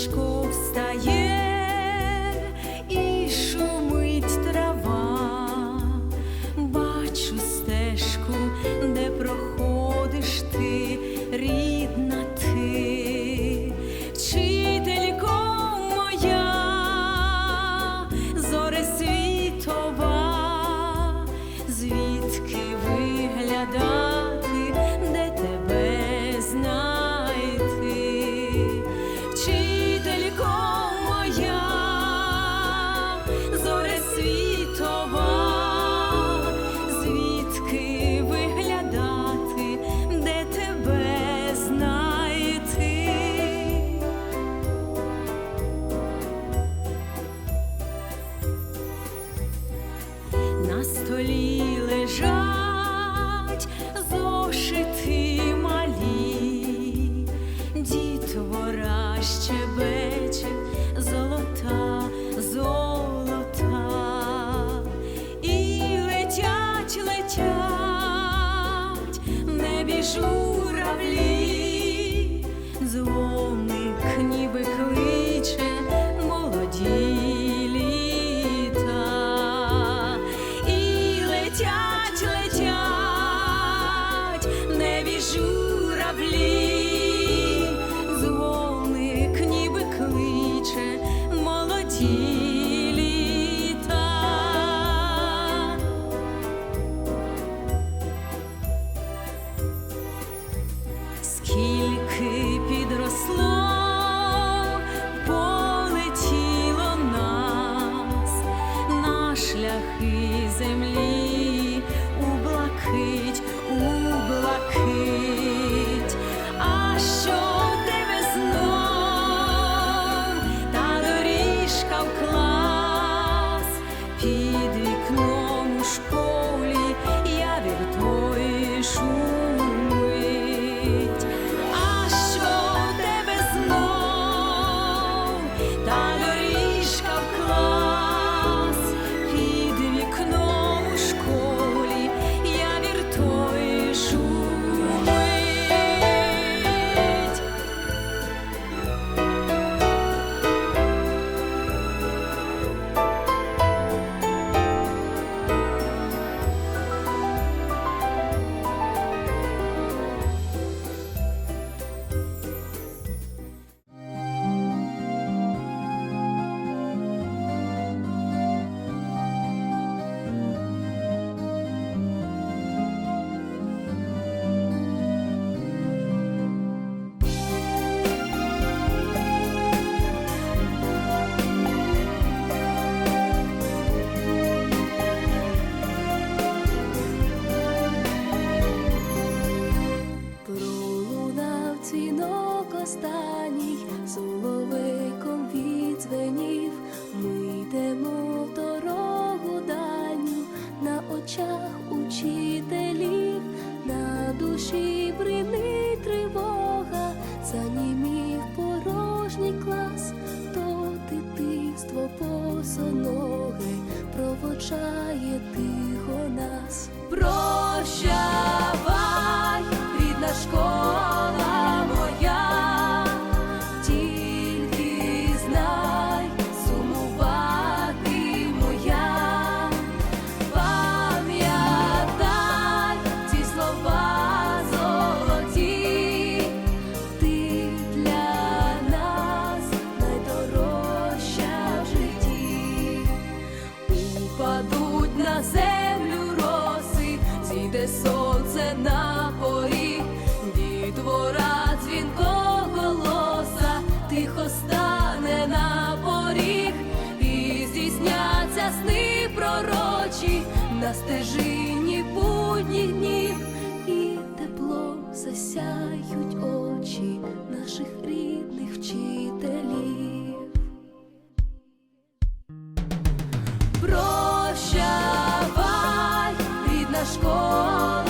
School. folie. землі. останній соловиком відзвенів, ми йдемо в дорогу дальню на очах учителів, на душі брини тривога, занімів порожній клас, то дитинство босоноге провочає тихо нас. Прощай! на сни пророчі, на стежині будніх днів, і тепло засяють очі наших рідних вчителів. Прощавай, рідна школа.